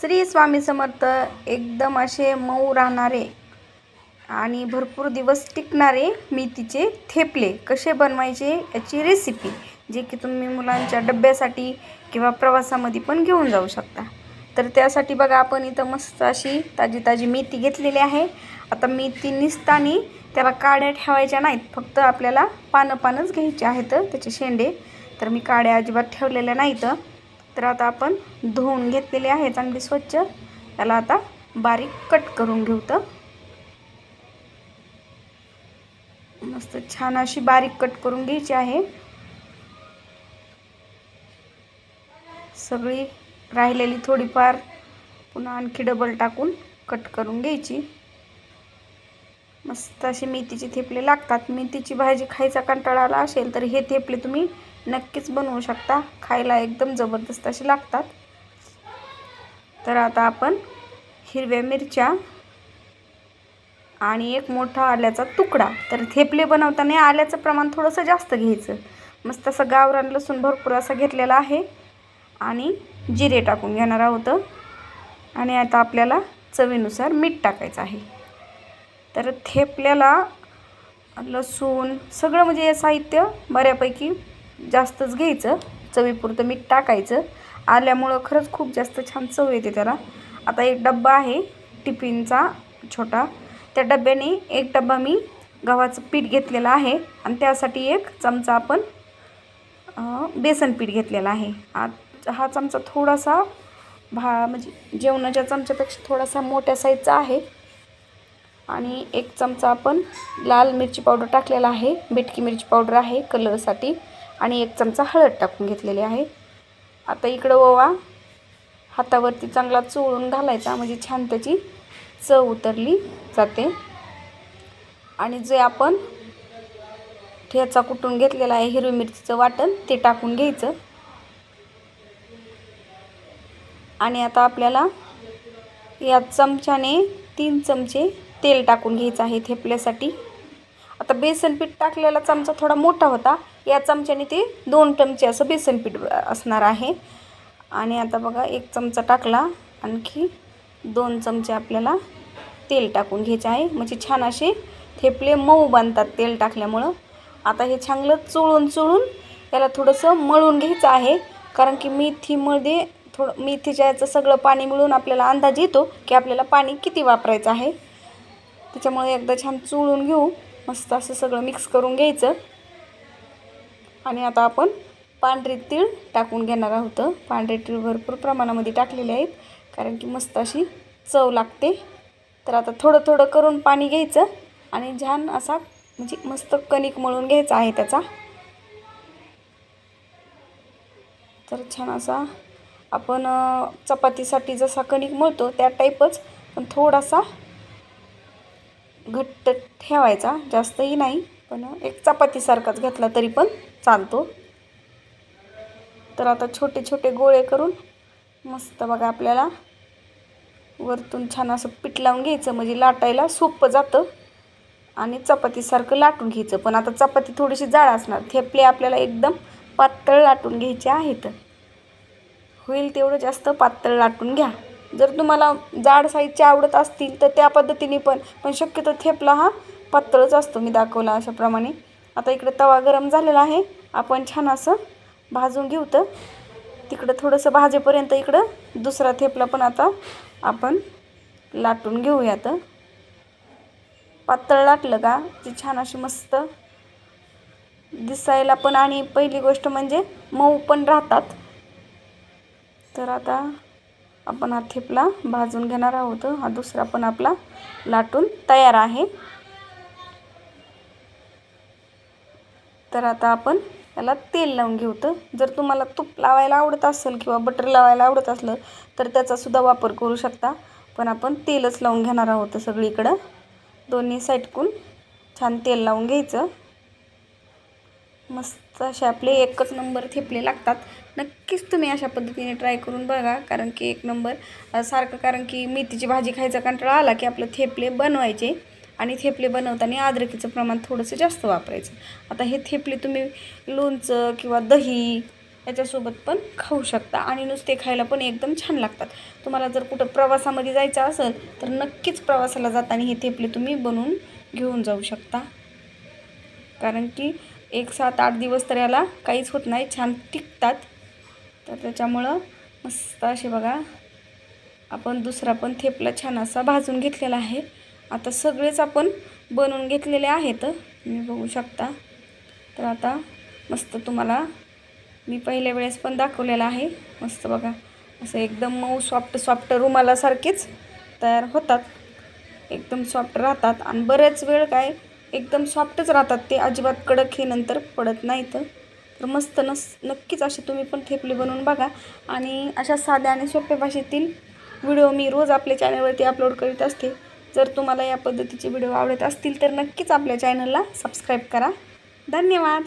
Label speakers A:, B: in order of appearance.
A: श्री स्वामी समर्थ एकदम असे मऊ राहणारे आणि भरपूर दिवस टिकणारे मेथीचे थेपले. कसे बनवायचे याची रेसिपी जे की तुम्ही मुलांच्या डब्यासाठी किंवा प्रवासामध्ये पण घेऊन जाऊ शकता. तर त्यासाठी बघा आपण इथं मस्त अशी ताजी ताजी मेथी घेतलेली आहे. आता मेथी निसतानी त्याला काड्या ठेवायच्या नाहीत फक्त आपल्याला पानं पानंच घ्यायचे आहेत त्याचे शेंडे. तर मी काड्या अजिबात ठेवलेल्या नाहीत. तर आता आपण धुवून घेतलेले आहे चांगली स्वच्छ. त्याला आता बारीक कट करून घेऊ तर. मस्त छान अशी बारीक कट करून घ्यायची आहे. सगळी राहिलेली थोडीफार पुन्हा आणखी डबल टाकून कट करून घ्यायची. मस्त असे मेथीचे थेपले लागतात. मेथीची भाजी खायचा कंटाळा आला असेल तर हे थेपले तुम्ही नक्कीच बनवू शकता. खायला एकदम जबरदस्त असे लागतात. तर आता आपण हिरव्या मिरच्या आणि एक मोठा आल्याचा तुकडा. तर थेपले बनवताना आल्याचं प्रमाण थोडंसं जास्त घ्यायचं. मस्त असं गावरान लसूण भरपूर असा घेतलेला आहे. आणि जिरे टाकून घेणार आहोत. आणि आता आपल्याला चवीनुसार मीठ टाकायचं आहे. तर थेपल्याला लसूण सगळं म्हणजे हे साहित्य बऱ्यापैकी जास्तच घ्यायचं. चवीपुरतं मीठ टाकायचं. आल्यामुळं खरंच खूप जास्त छान चव येते त्याला. आता एक डब्बा आहे टिफिनचा छोटा. त्या डब्याने एक डब्बा मी गव्हाचं पीठ घेतलेलं आहे आणि त्यासाठी एक चमचा आपण बेसन पीठ घेतलेलं आहे. हा चमचा थोडासा भा म्हणजे जेवणाच्या चमच्यापेक्षा थोडासा मोठ्या साईजचा आहे. आणि एक चमचा आपण लाल मिरची पावडर टाकलेला आहे. बेटकी मिरची पावडर आहे कलरसाठी. आणि एक चमचा हळद टाकून घेतलेली आहे. आता इकडं ओवा हातावरती चांगला चोळून घालायचा म्हणजे छान त्याची चव उतरली जाते. आणि जे आपण ठेचा कुटून घेतलेला आहे हिरवी मिरचीचं वाटण ते टाकून घ्यायचं. आणि आता आपल्याला या चमच्याने तीन चमचे तेल टाकून घ्यायचं आहे थेपल्यासाठी. आता बेसन पीठ टाकलेला चमचा थोडा मोठा होता या चमच्याने ते दोन चमचे असं बेसन पीठ असणार आहे. आणि आता बघा एक चमचा टाकला. आणखी दोन चमचे आपल्याला तेल टाकून घ्यायचे आहे. म्हणजे छान असे थेपले मऊ बांधतात तेल टाकल्यामुळं. आता हे चांगलं चोळून चोळून याला थोडंसं मळून घ्यायचं आहे. कारण की मेथीमध्ये थोडं मेथीच्या याचं सगळं पाणी मिळून आपल्याला अंदाज येतो की आपल्याला पाणी किती वापरायचं आहे. त्याच्यामुळे एकदा छान चोळून घेऊ. मस्त असं सगळं मिक्स करून घ्यायचं. आणि आता आपण पांढरे तीळ टाकून घेणार आहोत. पांढरे तीळ भरपूर प्रमाणामध्ये टाकलेले आहेत कारण की मस्त अशी चव लागते. तर आता थोडं थोडं करून पाणी घ्यायचं आणि छान असा म्हणजे मस्त कणिक मळून घ्यायचा आहे त्याचा. तर छान असा आपण चपातीसाठी जसा कणिक मळतो त्या टाईपच पण थोडासा घट्ट ठेवायचा. जास्तही नाही पण एक चपातीसारखाच घेतला तरी पण चालतो. तर आता छोटे छोटे गोळे करून मस्त बघा आपल्याला वरतून छान असं पीठ लावून घ्यायचं म्हणजे लाटायला सोपं जातं आणि चपातीसारखं लाटून घ्यायचं. पण आता चपाती थोडीशी जाड असणार थेपले आपल्याला एकदम पातळ लाटून घ्यायचे आहेत. होईल तेवढं जास्त पातळ लाटून घ्या. जर तुम्हाला जाड साईजचे आवडत असतील तर त्या पद्धतीने पण पण शक्यतो थेपला हा पातळच असतो मी दाखवला अशाप्रमाणे. आता इकडं तवा गरम झालेला आहे. आपण छान असं भाजून घेऊ तर. तिकडं थोडंसं भाजेपर्यंत इकडं दुसरा थेपला पण आता आपण लाटून घेऊयात पातळ लाटलं का? ती छान अशी मस्त दिसायला पण आणि पहिली गोष्ट म्हणजे मऊ पण राहतात. तर आता आपण हा थेपला भाजून घेणार आहोत. हा दुसरा पण आपला लाटून तयार आहे. तर आता आपण याला तेल लावून घेऊ तर. जर तुम्हाला तूप लावायला आवडत असेल किंवा बटर लावायला आवडत असलं तर त्याचासुद्धा वापर करू शकता. पण आपण तेलच लावून घेणार आहोत सगळीकडं. दोन्ही साईडकून छान तेल लावून घ्यायचं. मस्त असे आपले एकच नंबर थेपले लागतात. नक्कीच तुम्ही अशा पद्धतीने ट्राय करून बघा कारण की एक नंबर सारखं कारण की मेथीची भाजी खायचा कंटाळा आला की आपलं थेपले बनवायचे. आणि थेपले बनवताना अद्रकीचं प्रमाण थोडंसं जास्त वापरायचं. आता हे थेपले तुम्ही लोणचं किंवा दही याच्यासोबत पण खाऊ शकता आणि नुसते खायला पण एकदम छान लागतात. तुम्हाला जर कुठं प्रवासामध्ये जायचं असेल तर नक्कीच प्रवासाला जाताना हे थेपले तुम्ही बनवून घेऊन जाऊ शकता. कारण की एक सात आठ दिवस तर याला काहीच होत नाही छान टिकतात. तर त्याच्यामुळं मस्त असे बघा आपण दुसरा पण थेपला छान असा भाजून घेतलेला आहे. आता सगळेच आपण बनवून घेतलेले आहेत. तुम्ही बघू शकता. तर आता मस्त तुम्हाला मी पहिल्या वेळेस पण दाखवलेलं आहे. मस्त बघा. असं एकदम मऊ सॉफ्ट सॉफ्ट रुमालासारखेच तयार होतात. एकदम सॉफ्ट राहतात. आणि बरेच वेळ काय एकदम सॉफ्टच राहतात. ते अजिबात कडक हे नंतर पडत नाहीत. तर मस्त नस नक्कीच असे तुम्ही पण थेपले बनवून बघा. आणि अशा साध्या आणि सोप्या भाषेतील व्हिडिओ मी रोज आपल्या चॅनलवरती अपलोड करीत असते. जर तुम्हाला या पद्धतीचे व्हिडिओ आवडत असतील तर नक्कीच आपल्या चॅनलला सबस्क्राईब करा. धन्यवाद.